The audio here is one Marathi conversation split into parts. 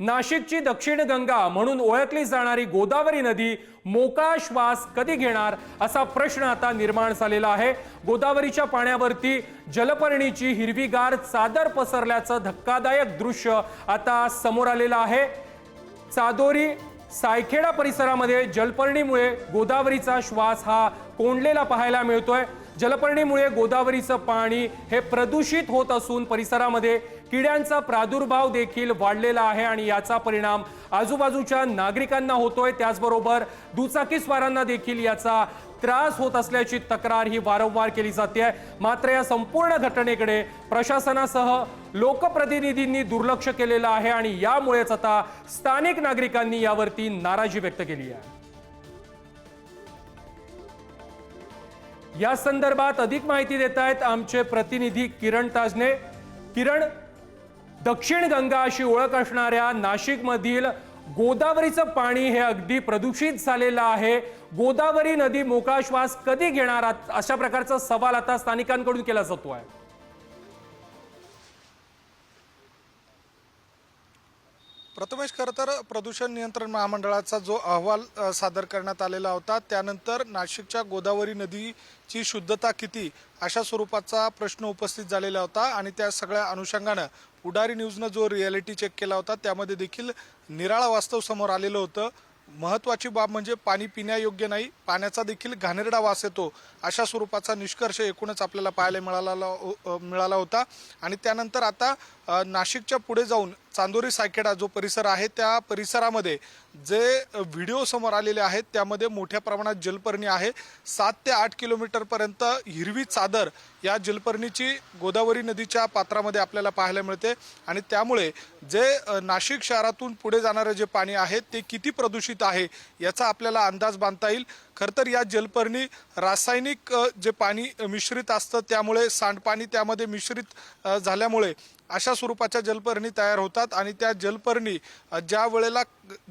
नाशिकची दक्षिण गंगा म्हणून ओळखली जाणारी गोदावरी नदी मोकळा श्वास कधी घेणार असा प्रश्न आता निर्माण झालेला आहे. गोदावरीच्या पाण्यावरती जलपर्णीची हिरवीगार चादर पसरल्याचं धक्कादायक दृश्य आता समोर आलेलं आहे. चादोरी सायखेडा परिसरामध्ये जलपर्णीमुळे गोदावरीचा श्वास हा कोंडलेला पाहायला मिळतोय. जलपर्णीमुळे गोदावरीचं पाणी हे प्रदूषित होत असून परिसरामध्ये किड्यांचा प्रादुर्भाव देखील वाढलेला आहे आणि याचा परिणाम आजूबाजूच्या नागरिकांना होतोय. त्याचबरोबर दुचाकीस्वारांना देखील याचा त्रास होत असल्याची तक्रार ही वारंवार केली जाते. मात्र या संपूर्ण घटनेकडे प्रशासनासह लोकप्रतिनिधींनी दुर्लक्ष केलेलं आहे आणि यामुळेच आता स्थानिक नागरिकांनी यावरती नाराजी व्यक्त केली आहे. या संदर्भात अधिक माहिती देत आहेत आमचे प्रतिनिधी किरण ताजने. किरण दक्षिण गंगा अशी ओळख असणाऱ्या नाशिकमधील गोदावरीचं पाणी हे अगदी प्रदूषित झालेलं आहे. गोदावरी नदी मोकळा श्वास कधी घेणार? आत- अशा प्रकारचा सवाल आता स्थानिकांकडून केला जातो आहे प्रथमेश खरं तर प्रदूषण नियंत्रण महामंडळाचा जो अहवाल सादर करण्यात आलेला होता त्यानंतर नाशिकच्या गोदावरी नदीची शुद्धता किती अशा स्वरूपाचा प्रश्न उपस्थित झालेला होता आणि त्या सगळ्या अनुषंगानं उडारी न्यूजनं जो रियालिटी चेक केला होता त्यामध्ये देखील निराळा वास्तव समोर आलेलं होतं. महत्वाची बाब म्हणजे पाणी पिण्यायोग्य नाही पाण्याचा देखील घाणेरडा वास येतो अशा स्वरूपाचा निष्कर्ष एकूणच आपल्याला पाहायला मिळाला मिळाला होता. आणि त्यानंतर आता नाशिकच्या पुढे जाऊन चांदोरी सायखेडा जो परिसर आहे त्या परिसरामध्ये जे व्हिडिओ समोर आलेले आहेत त्यामध्ये मोठ्या प्रमाणात जलपर्णी आहे. सात ते आठ किलोमीटरपर्यंत हिरवी चादर या जलपर्णीची गोदावरी नदीच्या पात्रामध्ये आपल्याला पाहायला मिळते. आणि त्यामुळे जे नाशिक शहरातून पुढे जाणारं जे पाणी आहे ते किती प्रदूषित आहे याचा आपल्याला अंदाज बांधता येईल. खरं तर या जलपर्णी रासायनिक जे पाणी मिश्रित असतं त्यामुळे सांडपाणी त्यामध्ये मिश्रित झाल्यामुळे अशा स्वरूपाच्या जलपर्णी तयार होतात आणि त्या जलपर्णी ज्या वेळेला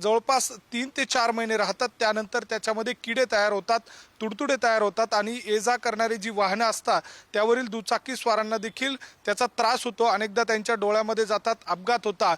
जवळपास तीन ते चार महिने राहतात त्यानंतर त्याच्यामध्ये किडे तयार होतात तुडतुडे तयार होतात आणि ये जा करणारी जी वाहनं असतात त्यावरील दुचाकी स्वारांना देखील त्याचा त्रास होतो. अनेकदा त्यांच्या डोळ्यामध्ये जातात अपघात होता.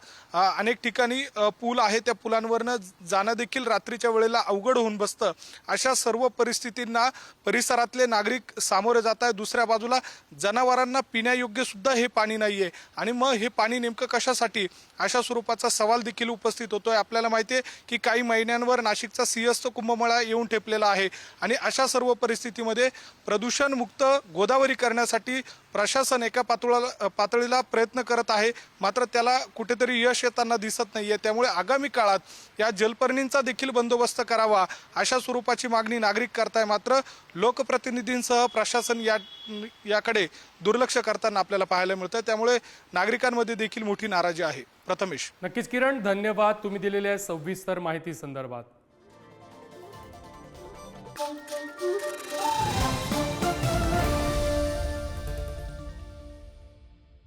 अनेक ठिकाणी पूल आहे त्या पुलांवरनं जाणं देखील रात्रीच्या वेळेला अवघड होऊन बसतं. अशा सर्व परिस्थितींना परिसरातले नागरिक सामोरे जात आहेत. दुसऱ्या बाजूला जनावरांना पिण्यायोग्य सुद्धा हे पाणी नाही आहे आणि मग हे पाणी नेमकं कशासाठी? अशा स्वरूपाचा सवाल देखील उपस्थित होतोय. आपल्याला माहिती आहे की काही महिन्यांवर नाशिकचा सिंहस्थ कुंभमेळा येऊन ठेपलेला आहे. आणि अशा सर्व परिस्थितीमध्ये प्रदूषणमुक्त गोदावरी करण्यासाठी प्रशासन एका पातळीला पातळीला प्रयत्न करत आहे. मात्र त्याला कुठेतरी यश येताना दिसत नाहीये. त्यामुळे आगामी काळात या जलपर्णींचा देखील बंदोबस्त करावा अशा स्वरूपाची मागणी नागरिक करताय मात्र लोकप्रतिनिधींसह प्रशासन या याकडे दुर्लक्ष करताना आपल्याला पाहायला मिळतं त्यामुळे नागरिकांमध्ये देखील मोठी नाराजी आहे. प्रथमेश. नक्कीच किरण धन्यवाद. तुम्ही दिलेल्या सविस्तर माहिती संदर्भात.